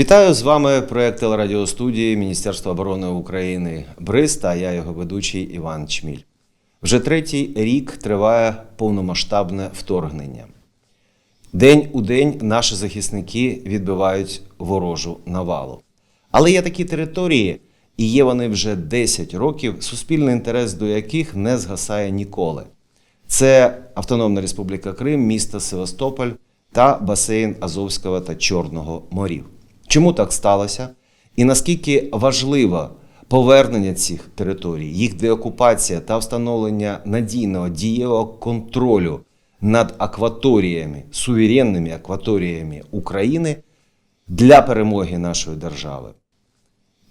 Вітаю з вами проект телерадіостудії Міністерства оборони України БРИЗ та я його ведучий Іван Чміль. Вже третій рік триває повномасштабне вторгнення. День у день наші захисники відбивають ворожу навалу. Але є такі території, і є вони вже 10 років, суспільний інтерес до яких не згасає ніколи. Це Автономна Республіка Крим, місто Севастополь та басейн Азовського та Чорного морів. Чому так сталося? І наскільки важливо повернення цих територій, їх деокупація та встановлення надійного дієвого контролю над акваторіями, суверенними акваторіями України для перемоги нашої держави?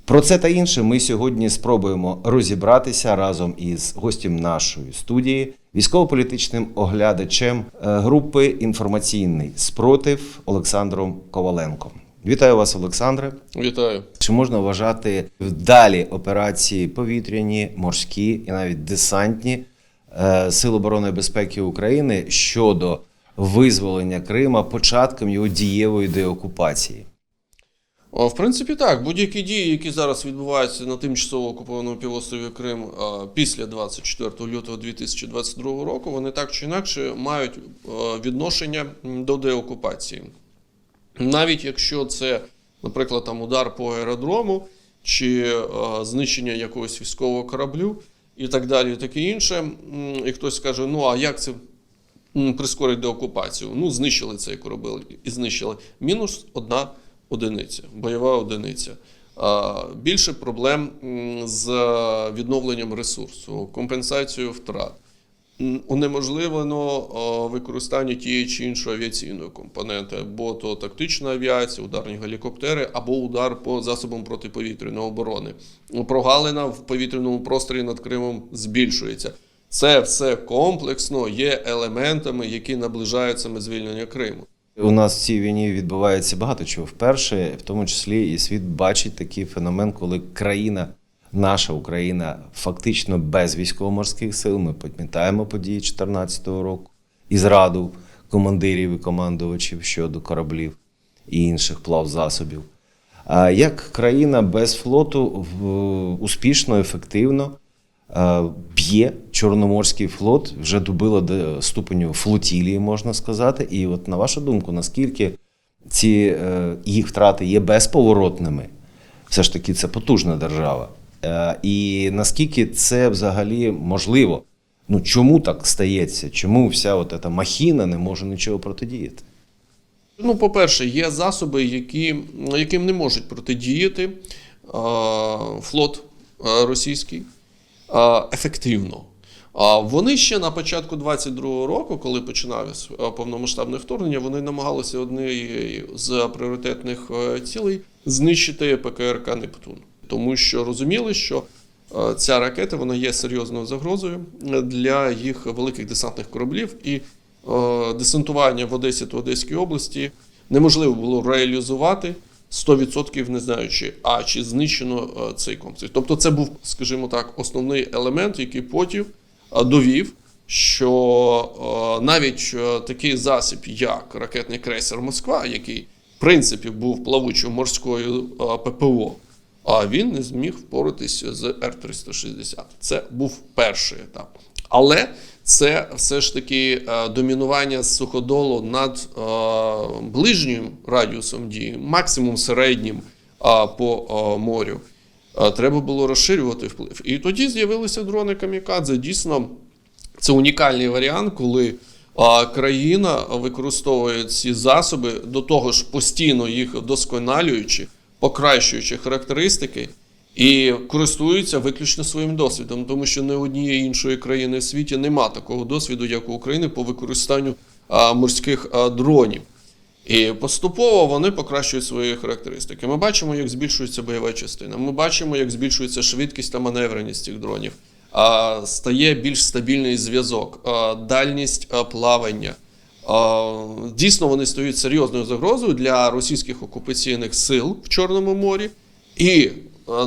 Про це та інше ми сьогодні спробуємо розібратися разом із гостем нашої студії, військово-політичним оглядачем е, групи інформаційний спротив Олександром Коваленком. Вітаю вас, Олександре. Вітаю. Чи можна вважати вдалі операції повітряні, морські і навіть десантні е, Сил оборони і безпеки України щодо визволення Крима початком його дієвої деокупації? В принципі, так. Будь-які дії, які зараз відбуваються на тимчасово окупованому півострові Крим а, після 24 лютого 2022 року, вони так чи інакше мають е, відношення до деокупації. Навіть якщо це, наприклад, там удар по аеродрому чи е, знищення якогось військового кораблю і так далі, і таке інше, і хтось скаже: ну а як це прискорить деокупацію? Ну, знищили цей корабель і знищили. Мінус одна одиниця, бойова одиниця. Більше проблем з відновленням ресурсу, компенсацією втрат. Унеможливлено використання тієї чи іншої авіаційної компоненти, або то тактична авіація, ударні гелікоптери, або удар по засобам протиповітряної оборони. Прогалина в повітряному просторі над Кримом збільшується. Це все комплексно є елементами, які наближають саме звільнення Криму. У нас в цій війні відбувається багато чого вперше, в тому числі і світ бачить такий феномен, коли країна, наша Україна, фактично без військово-морських сил. Ми пам'ятаємо події 2014 року і зраду командирів і командувачів щодо кораблів і інших плавзасобів. А як країна без флоту успішно, ефективно е, б'є Чорноморський флот, вже добило до ступеню флотілії, можна сказати. І от на вашу думку, наскільки ці е, їх втрати є безповоротними? Все ж таки, це потужна держава. Е, І наскільки це взагалі можливо? Ну чому так стається? Чому вся от ця махіна не може нічого протидіяти? Ну, по-перше, є засоби, які, яким не можуть протидіяти е, флот е, російський ефективно. А вони ще на початку 22-го року, коли починалось повномасштабне вторгнення, вони намагалися однією з пріоритетних цілей знищити ПКРК Нептун, тому що розуміли, що е, ця ракета вона є серйозною загрозою для їх великих десантних кораблів і е, десантування в Одесі та Одеській області неможливо було реалізувати 100% не знаючи, а чи знищено е, цей комплекс. Тобто, це був, скажімо так, основний елемент, який потім е, довів, що е, навіть е, такий засіб, як ракетний крейсер Москва, який в принципі був плавучою морською е, ППО, а він не зміг впоратися з Р-360. Це був перший етап. Але це все ж таки е, домінування суходолу над е, ближнім радіусом дії, максимум середнім е, по морю. Треба було розширювати вплив. І тоді з'явилися дрони Камікадзе. Дійсно, це унікальний варіант, коли країна використовує ці засоби до того ж постійно їх вдосконалюючи, покращуючи характеристики. І користуються виключно своїм досвідом, тому що не однієї іншої країни в світі нема такого досвіду, як у України, по використанню морських дронів. І поступово вони покращують свої характеристики. Ми бачимо, як збільшується бойова частина. Ми бачимо, як збільшується швидкість та маневреність цих дронів. Стає більш стабільний зв'язок, дальність плавання. Дійсно, вони стають серйозною загрозою для російських окупаційних сил в Чорному морі. І е,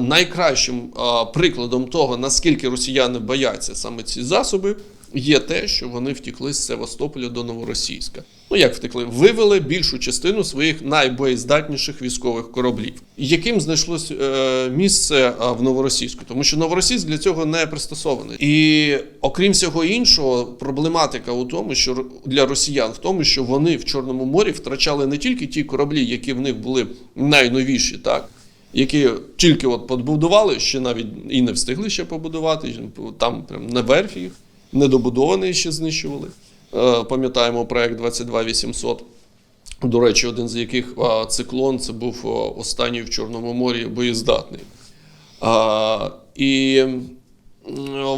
найкращим е, прикладом того, наскільки росіяни бояться саме ці засоби, є те, що вони втікли з Севастополя до Новоросійська. Ну як втекли? Вивели більшу частину своїх найбоєздатніших військових кораблів, яким знайшлось е, місце в Новоросійську, тому що Новоросійськ для цього не пристосований. І окрім всього іншого, проблематика у тому, що для росіян в тому, що вони в Чорному морі втрачали не тільки ті кораблі, які в них були найновіші, так які тільки от побудували, ще навіть і не встигли ще побудувати. Там прям на верфі їх недобудований ще знищували. Е, Пам'ятаємо проект 22800. До речі, один з яких циклон це був останній в Чорному морі боєздатний. І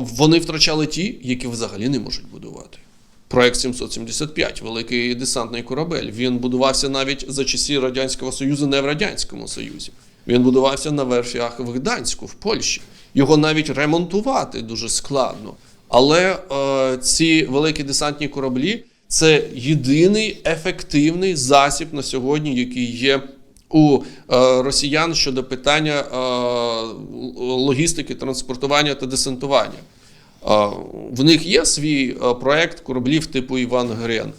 вони втрачали ті, які взагалі не можуть будувати. Проект 775, великий десантний корабель. Він будувався навіть за часів Радянського Союзу, не в Радянському Союзі. Він будувався на верфях в Гданську, в Польщі. Його навіть ремонтувати дуже складно. Але е, ці великі десантні кораблі це єдиний ефективний засіб на сьогодні, який є у е, росіян щодо питання е, логістики, транспортування та десантування. Е, В них є свій е, проект кораблів типу Іван Грен,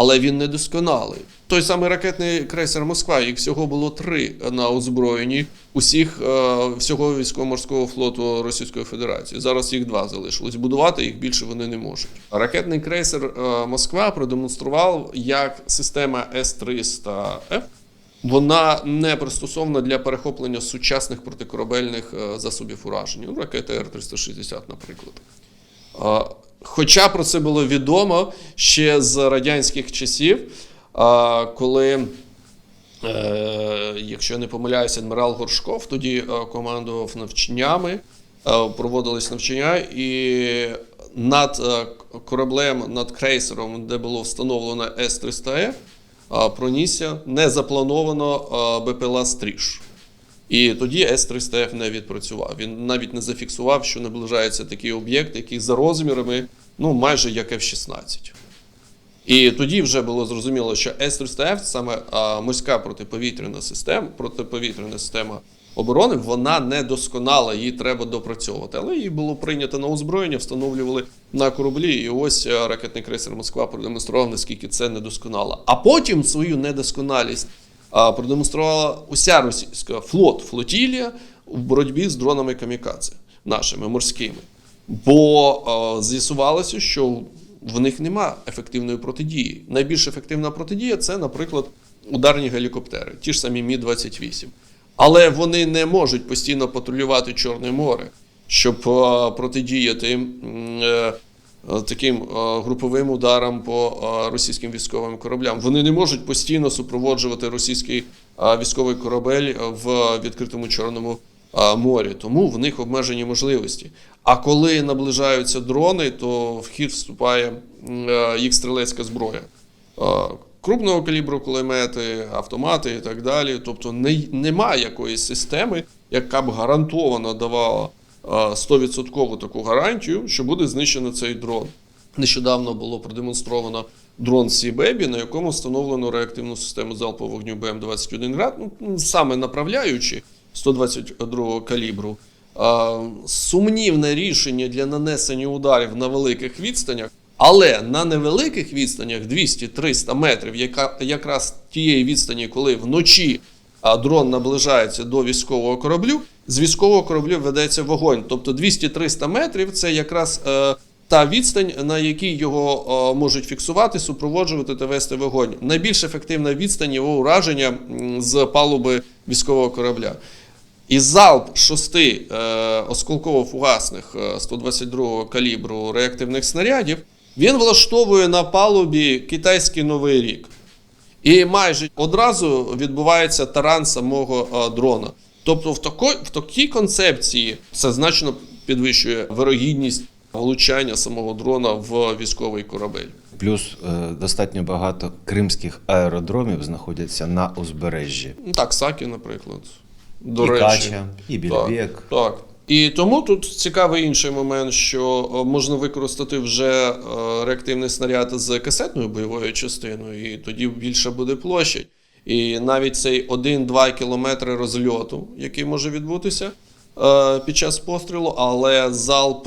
але він недосконалий. Той самий ракетний крейсер Москва, їх всього було три на озброєнні усіх е, всього військово-морського флоту Російської Федерації. Зараз їх два залишилось. Будувати їх більше вони не можуть. Ракетний крейсер е, Москва продемонстрував, як система С-300Ф вона не пристосована для перехоплення сучасних протикорабельних е, засобів ураження. Ну, ракети Р-360, наприклад. Хоча про це було відомо ще з радянських часів, коли, е, якщо я не помиляюся, адмірал Горшков тоді е, командував навчаннями, е, проводились навчання, і над кораблем, над крейсером, де було встановлено С-300Е, пронісся незаплановано БПЛА Стріж. І тоді С-300Ф не відпрацював. Він навіть не зафіксував, що наближається такий об'єкт, який за розмірами ну, майже як F-16. І тоді вже було зрозуміло, що С-300Ф, саме морська протиповітряна система, протиповітряна система оборони, вона не досконала, її треба допрацьовувати. Але її було прийнято на озброєння, встановлювали на кораблі. І ось ракетний крейсер Москва продемонстрував, наскільки це недосконало. А потім свою недосконалість продемонструвала уся російська флот, флотілія в боротьбі з дронами камікадзе нашими морськими. Бо з'ясувалося, що в них нема ефективної протидії. Найбільш ефективна протидія це, наприклад, ударні гелікоптери, ті ж самі Мі-28. Але вони не можуть постійно патрулювати Чорне море, щоб протидіяти е, таким е, груповим ударам по е, російським військовим кораблям. Вони не можуть постійно супроводжувати російський е, військовий корабель в відкритому Чорному морі, тому в них обмежені можливості. А коли наближаються дрони, то в хід вступає е, їх стрілецька зброя. Е, Крупного калібру кулемети, автомати і так далі. Тобто не, немає якоїсь системи, яка б гарантовано давала е, 100% таку гарантію, що буде знищено цей дрон. Нещодавно було продемонстровано дрон Сі-Бебі, на якому встановлено реактивну систему залпового вогню БМ-21 град, ну, ну, саме направляючи 122 калібру. Сумнівне рішення для нанесення ударів на великих відстанях, але на невеликих відстанях 200-300 метрів, яка якраз тієї відстані, коли вночі а дрон наближається до військового кораблю, з військового кораблю ведеться вогонь. Тобто 200-300 метрів це якраз е, та відстань, на якій його е, можуть фіксувати, супроводжувати та вести вогонь. Найбільш ефективна відстань його ураження з палуби військового корабля. І залп шести е, осколково-фугасних е, 122 калібру реактивних снарядів він влаштовує на палубі китайський новий рік. І майже одразу відбувається таран самого е, дрона. Тобто, в, тако, в такій концепції це значно підвищує вирогідність влучання самого дрона в військовий корабель. Плюс е, достатньо багато кримських аеродромів знаходяться на узбережжі. Ну, Так, Сакі, наприклад. До і речі. Кача, і Більбек. Так, так. І тому тут цікавий інший момент, що е, можна використати вже е, реактивний снаряд з касетною бойовою частиною, і тоді більше буде площадь. І навіть цей 1-2 кілометри розльоту, який може відбутися, е, під час пострілу, але залп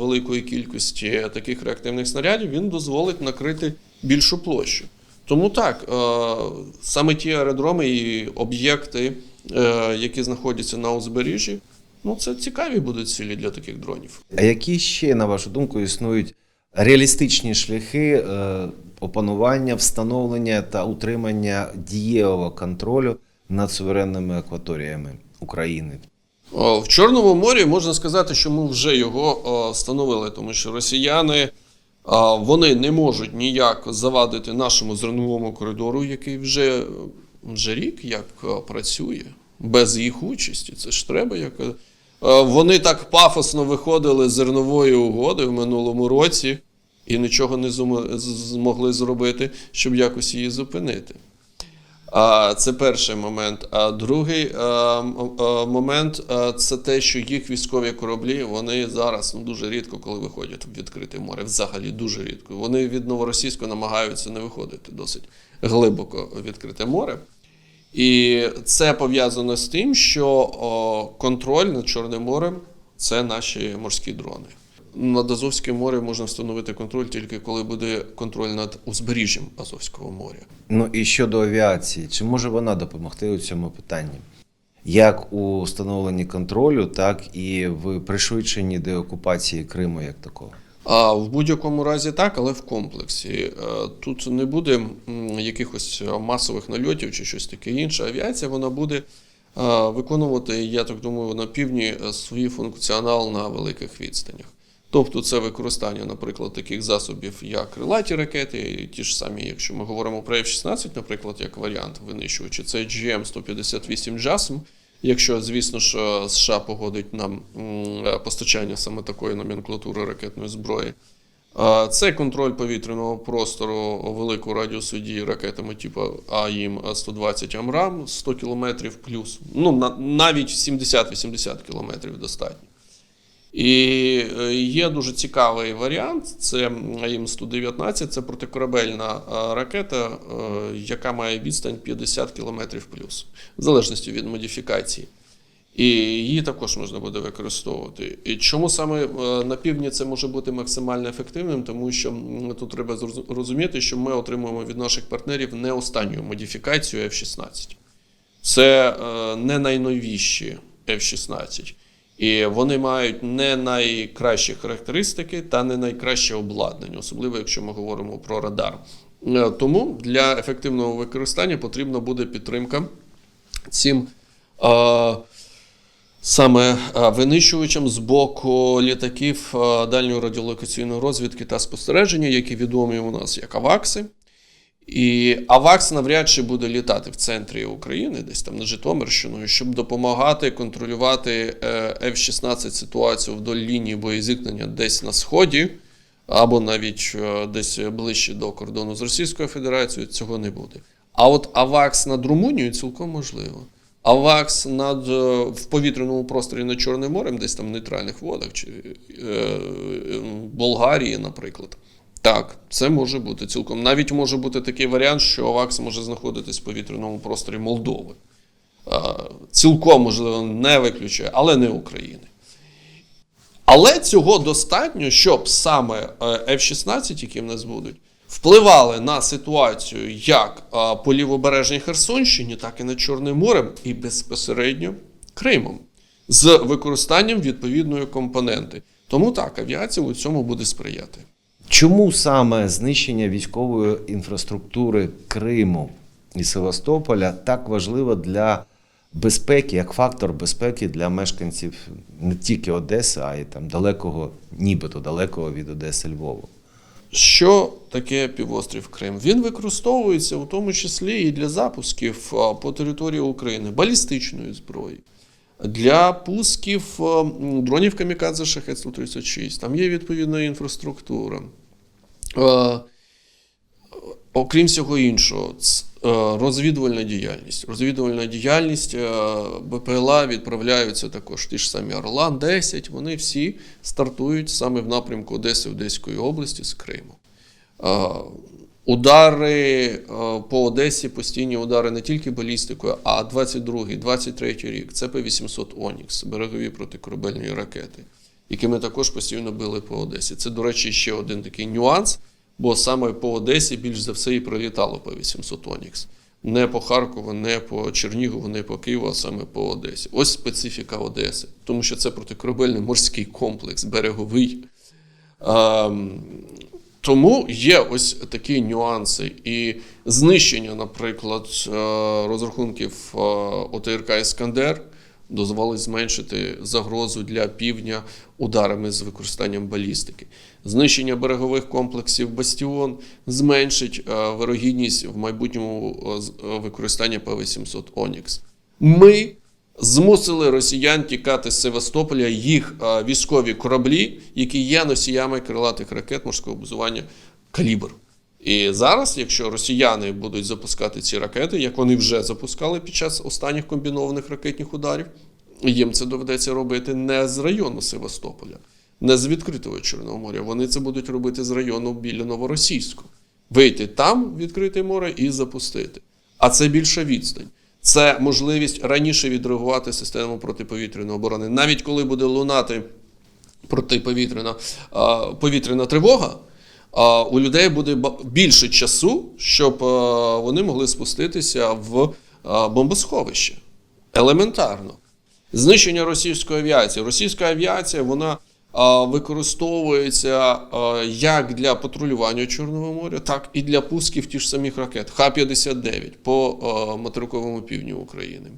великої кількості таких реактивних снарядів він дозволить накрити більшу площу. Тому так, саме ті аеродроми і об'єкти, які знаходяться на узбережжі, ну це цікаві будуть цілі для таких дронів. А які ще, на вашу думку, існують реалістичні шляхи е, опанування, встановлення та утримання дієвого контролю над суверенними акваторіями України? В Чорному морі можна сказати, що ми вже його встановили, тому що росіяни вони не можуть ніяк завадити нашому зерновому коридору, який вже, вже рік як працює без їх участі. Це ж треба як. Е, Вони так пафосно виходили з зернової угоди в минулому році і нічого не змогли зробити, щоб якось її зупинити. Це перший момент. А другий е, е, момент це те, що їх військові кораблі вони зараз ну, дуже рідко, коли виходять в відкрите море, взагалі дуже рідко. Вони від новоросійського намагаються не виходити досить глибоко в відкрите море. І це пов'язано з тим, що контроль над Чорним морем це наші морські дрони. Над Азовським морем можна встановити контроль тільки коли буде контроль над узбережжям Азовського моря. Ну і щодо авіації, чи може вона допомогти у цьому питанні? Як у встановленні контролю, так і в пришвидшенні деокупації Криму як такого? А в будь-якому разі так, але в комплексі. Е, Тут не буде якихось масових нальотів чи щось таке інше. Авіація вона буде е, виконувати, я так думаю, на півдні е, свій функціонал на великих відстанях. Тобто це використання, наприклад, таких засобів, як крилаті ракети, ті ж самі, якщо ми говоримо про F-16, наприклад, як варіант винищувача, це GM-158 JASM, Якщо, звісно ж, США погодить нам е, постачання саме такої номенклатури ракетної зброї. Це контроль повітряного простору великого радіусу дії ракетами типу АІМ-120 Амрам 100 км плюс. Ну, на- навіть 70-80 км достатньо. І е, є дуже цікавий варіант. Це АІМ-119, це протикорабельна е, ракета, е, яка має відстань 50 км плюс, в залежності від модифікації. І її також можна буде використовувати. І чому саме на півдні це може бути максимально ефективним? Тому що тут треба розуміти, що ми отримуємо від наших партнерів не останню модифікацію F-16. Це не найновіші F-16. І вони мають не найкращі характеристики та не найкраще обладнання, особливо якщо ми говоримо про радар. Е, Тому для ефективного використання потрібна буде підтримка цим е, саме е, винищувачам з боку літаків е, дальньої радіолокаційної розвідки та спостереження, які відомі у нас як АВАКСи. І АВАКС навряд чи буде літати в центрі України, десь там на Житомирщиною, щоб допомагати контролювати е, F-16 ситуацію вдоль лінії боєзіткнення десь на сході, або навіть е, десь ближче до кордону з Російською Федерацією. Цього не буде. А от АВАКС над Румунією цілком можливо. АВАКС над е, в повітряному просторі над Чорним морем, десь там в нейтральних водах, чи е, Болгарії, наприклад. Так, це може бути цілком. Навіть може бути такий варіант, що АВАКС може знаходитись в повітряному просторі Молдови. Цілком, можливо, не виключує, але не України. Але цього достатньо, щоб саме е, F-16, які в нас будуть, впливали на ситуацію як е, по лівобережній Херсонщині, так і над Чорним морем, і безпосередньо Кримом з використанням відповідної компоненти. Тому так, авіація у цьому буде сприяти. Чому саме знищення військової інфраструктури Криму і Севастополя так важливо для безпеки, як фактор безпеки для мешканців не тільки Одеси, а й там далекого, нібито далекого від Одеси Львову? Що таке півострів Крим? Він використовується у тому числі і для запусків по території України балістичної зброї. Для пусків дронів камікадзе шахет 136 там є відповідна інфраструктура. Е, Окрім всього іншого, е, розвідувальна діяльність. Розвідувальна діяльність е, БПЛА відправляються також ті ж самі Орлан 10 вони всі стартують саме в напрямку Одеси Одеської області з Криму. Удари по Одесі, постійні удари не тільки балістикою, а 22-й, 23-й рік це П-800 Онікс, берегові протикорабельні ракети, якими також постійно били по Одесі. Це, до речі, ще один такий нюанс, бо саме по Одесі більш за все і прилітало П-800 Онікс. Не по Харкову, не по Чернігову, не по Києву, а саме по Одесі. Ось специфіка Одеси, тому що це протикорабельний морський комплекс, береговий. Ем, тому є ось такі нюанси. І знищення, наприклад, е, розрахунків е, ОТРК Іскандер дозволить зменшити загрозу для півдня ударами з використанням балістики. Знищення берегових комплексів Бастіон зменшить е, вирогідність в майбутньому е, е, використання П-800 Онікс. Ми змусили росіян тікати з Севастополя їх військові кораблі, які є носіями крилатих ракет морського базування Калібр. І зараз, якщо росіяни будуть запускати ці ракети, як вони вже запускали під час останніх комбінованих ракетних ударів, їм це доведеться робити не з району Севастополя, не з відкритого Чорного моря. Вони це будуть робити з району біля Новоросійського. Вийти там відкрите море і запустити. А це більша відстань. Це можливість раніше відреагувати систему протиповітряної оборони. Навіть коли буде лунати протиповітряна повітряна тривога, у людей буде більше часу, щоб вони могли спуститися в бомбосховище. Елементарно. Знищення російської авіації. Російська авіація вона використовується як для патрулювання Чорного моря, так і для пусків ті ж самих ракет Х-59 по материковому півдню України.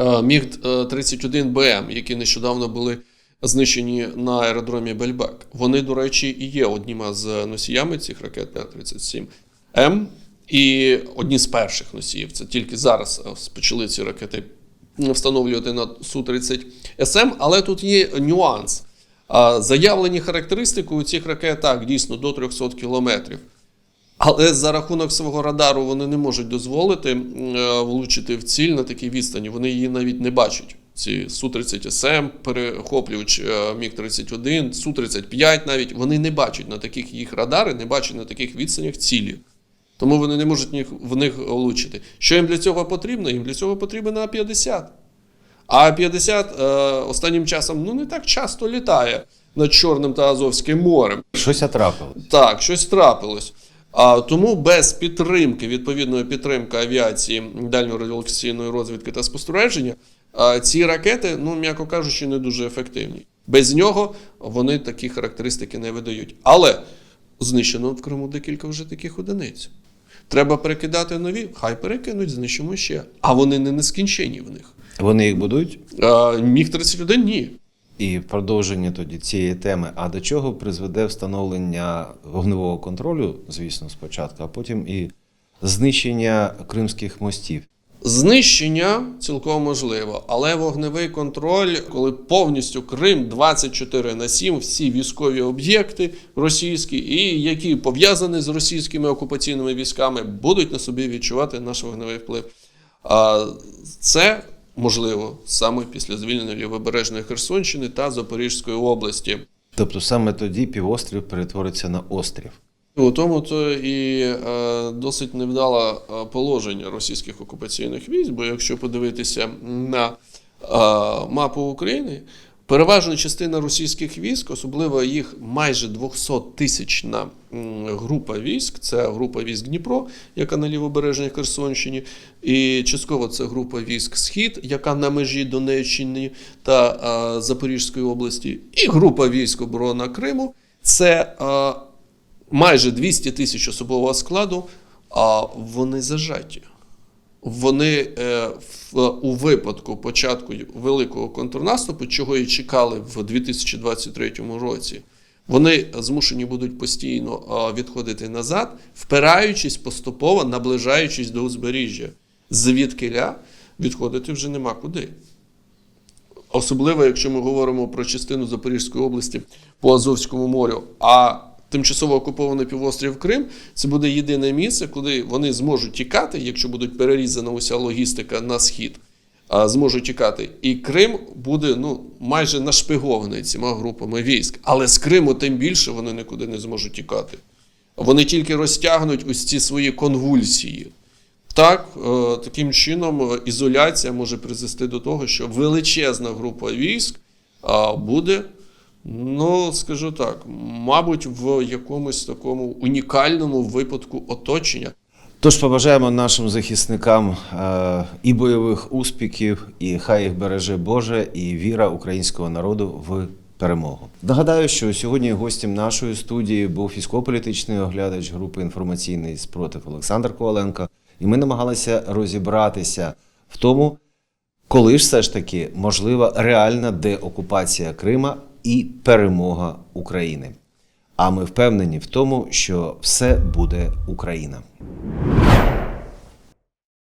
Е, Міг 31 БМ, які нещодавно були знищені на аеродромі Бельбек. Вони, до речі, і є одніма з носіями цих ракет Т-37 М. І одні з перших носіїв. Це тільки зараз е, почали ці ракети встановлювати на Су-30 СМ, але тут є нюанс. Заявлені характеристики у цих ракет так, дійсно до 300 кілометрів. Але за рахунок свого радару вони не можуть дозволити е, влучити в ціль на такій відстані. Вони її навіть не бачать. Ці Су-30 СМ, перехоплювач е, Міг-31, Су-35 навіть вони не бачать на таких їх радари, не бачать на таких відстанях цілі. Тому вони не можуть в них влучити. Що їм для цього потрібно? Їм для цього потрібен А-50. А А-50 е, останнім часом ну, не так часто літає над Чорним та Азовським морем. Щось трапилось. Так, щось трапилось. А, тому без підтримки, відповідної підтримки авіації дальньої радіолокаційної розвідки та спостереження, ці ракети, ну м'яко кажучи, не дуже ефективні. Без нього вони такі характеристики не видають. Але знищено в Криму декілька вже таких одиниць. Треба перекидати нові, хай перекинуть, знищимо ще. А вони не нескінчені в них. Вони їх будують? А, Міг 31 ні. І продовження тоді цієї теми. А до чого призведе встановлення вогневого контролю, звісно, спочатку, а потім і знищення кримських мостів. Знищення цілком можливо, але вогневий контроль, коли повністю Крим 24 на 7, всі військові об'єкти російські і які пов'язані з російськими окупаційними військами, будуть на собі відчувати наш вогневий вплив. А це можливо саме після звільнення лівобережної Херсонщини та Запорізької області. Тобто саме тоді півострів перетвориться на острів. У тому то і е, досить невдале положення російських окупаційних військ, бо якщо подивитися на е, мапу України, переважна частина російських військ, особливо їх майже 200 тисячна група військ, це група військ Дніпро, яка на лівобережній Херсонщині, і частково це група військ Схід, яка на межі Донеччини та е, Запорізької області, і група військ оборона Криму. Це е, майже 200 тисяч особового складу, а вони зажаті. Вони е, у випадку початку великого контрнаступу, чого і чекали в 2023 році, вони змушені будуть постійно е, відходити назад, впираючись поступово, наближаючись до узбережжя. Звідкиля відходити вже нема куди. Особливо, якщо ми говоримо про частину Запорізької області по Азовському морю. А тимчасово окупований півострів Крим це буде єдине місце, куди вони зможуть тікати, якщо будуть перерізана уся логістика на схід, зможуть тікати. І Крим буде ну, майже нашпигований цими групами військ. Але з Криму тим більше вони нікуди не зможуть тікати. вони тільки розтягнуть ось ці свої конвульсії. Так, е, таким чином е, ізоляція може призвести до того, що величезна група військ буде, ну, скажу так, мабуть, в якомусь такому унікальному випадку оточення. Тож побажаємо нашим захисникам е, і бойових успіхів, і хай їх береже Боже, і віра українського народу в перемогу. Нагадаю, що сьогодні гостем нашої студії був військово-політичний оглядач групи інформаційний спротив Олександр Коваленко, і ми намагалися розібратися в тому, коли ж все ж таки можлива реальна деокупація Крима і перемога України. А ми впевнені в тому, що все буде Україна.